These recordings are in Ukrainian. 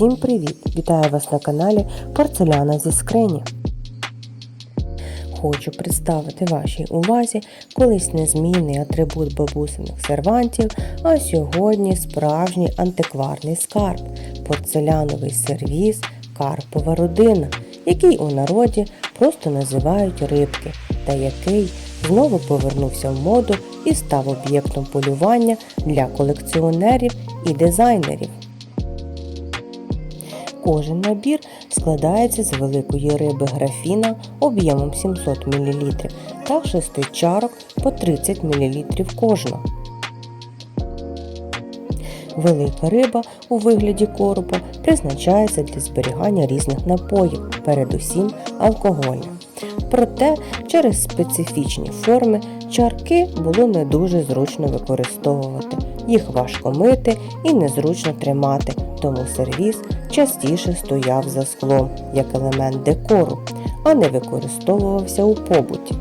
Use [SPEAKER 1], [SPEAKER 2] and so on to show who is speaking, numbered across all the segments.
[SPEAKER 1] Всім привіт! Вітаю вас на каналі Порцеляна зі скрині. Хочу представити вашій увазі колись незмінний атрибут бабусиних сервантів, а сьогодні справжній антикварний скарб порцеляновий сервіз Карпова родина, який у народі просто називають рибки, та який знову повернувся в моду і став об'єктом полювання для колекціонерів і дизайнерів. Кожен набір складається з великої риби графіна об'ємом 700 мл та 6 чарок по 30 мл кожна. Велика риба у вигляді коропа призначається для зберігання різних напоїв, передусім алкогольних. Проте через специфічні форми чарки було не дуже зручно використовувати. Їх важко мити і незручно тримати, тому сервіз частіше стояв за склом як елемент декору, а не використовувався у побуті.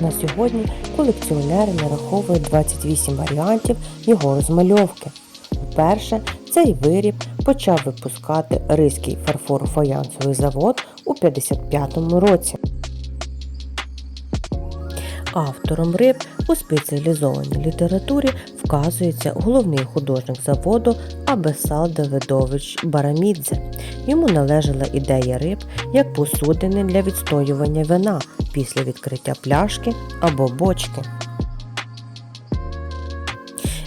[SPEAKER 1] На сьогодні колекціонери нараховують 28 варіантів його розмальовки. Вперше цей виріб почав випускати Ризький фарфорофаянсовий завод у 55-му році. Автором риб у спеціалізованій літературі вказується головний художник заводу Абесал Давидович Барамідзе. Йому належала ідея риб як посудини для відстоювання вина після відкриття пляшки або бочки.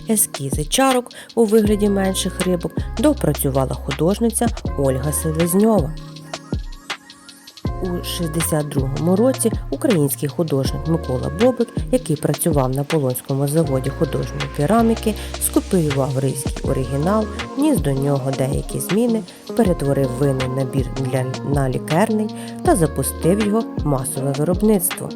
[SPEAKER 1] Ескізи чарок у вигляді менших рибок допрацювала художниця Ольга Селезньова. У 62-му році український художник Микола Бобик, який працював на Полонському заводі художньої кераміки, скопіював ризький оригінал, ніс до нього деякі зміни, перетворив винний набір для на лікерний та запустив його масове виробництво.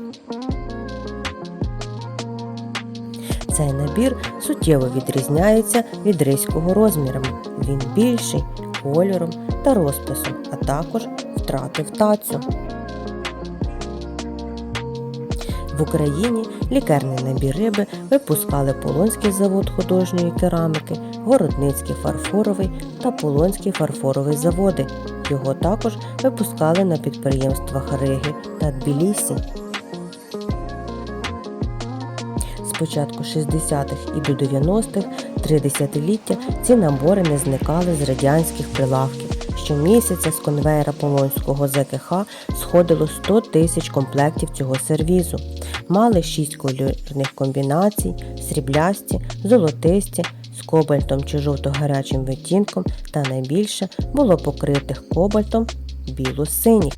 [SPEAKER 1] Цей набір суттєво відрізняється від ризького розмірами. Він більший кольором та розписом, а також втратив тацю. В Україні лікарний набір риби випускали Полонський завод художньої кераміки, Городницький фарфоровий та Полонський фарфоровий заводи. Його також випускали на підприємствах Риги та Тбілісі. З початку 60-х і до 90-х три десятиліття ці набори не зникали з радянських прилавків. Щомісяця з конвейера Полонського ЗКХ сходило 100 тисяч комплектів цього сервізу. Мали 6 кольорних комбінацій, сріблясті, золотисті, з кобальтом чи жовто-гарячим відтінком та найбільше було покритих кобальтом біло-синіх.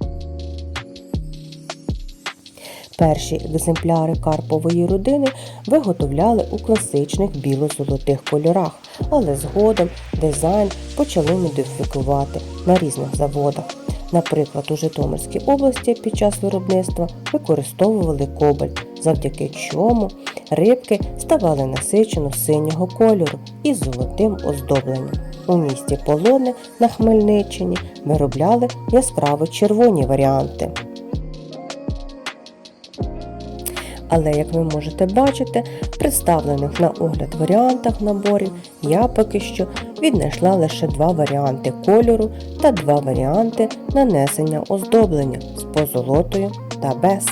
[SPEAKER 1] Перші екземпляри карпової родини виготовляли у класичних біло-золотих кольорах, але згодом дизайн почали модифікувати на різних заводах. Наприклад, у Житомирській області під час виробництва використовували кобальт, завдяки чому рибки ставали насичено синього кольору із золотим оздобленням. У місті Полони на Хмельниччині виробляли яскраво червоні варіанти. Але, як ви можете бачити, в представлених на огляд варіантах наборів я поки що віднайшла лише два варіанти кольору та два варіанти нанесення оздоблення з позолотою та без.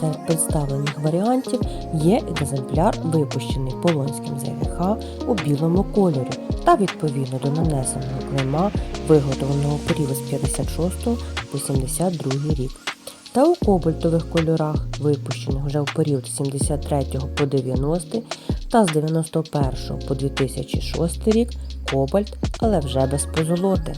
[SPEAKER 1] Серед представлених варіантів є екземпляр, випущений Полонським ЗВХ у білому кольорі та відповідно до нанесеного клейма, виготовленого період з 56 по 72 рік та у кобальтових кольорах, випущених вже в період з 73 по 90 та з 91 по 2006 рік кобальт, але вже без позолоти.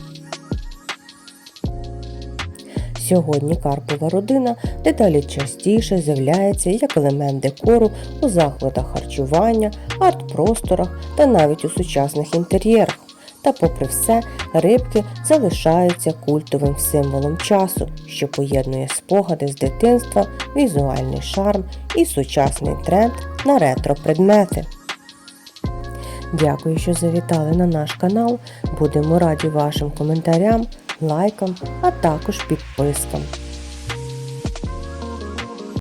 [SPEAKER 1] Сьогодні карпова родина дедалі частіше з'являється як елемент декору у закладах харчування, арт-просторах та навіть у сучасних інтер'єрах. Та, попри все, рибки залишаються культовим символом часу, що поєднує спогади з дитинства, візуальний шарм і сучасний тренд на ретро-предмети. Дякую, що завітали на наш канал. Будемо раді вашим коментарям, лайкам, а також підпискам.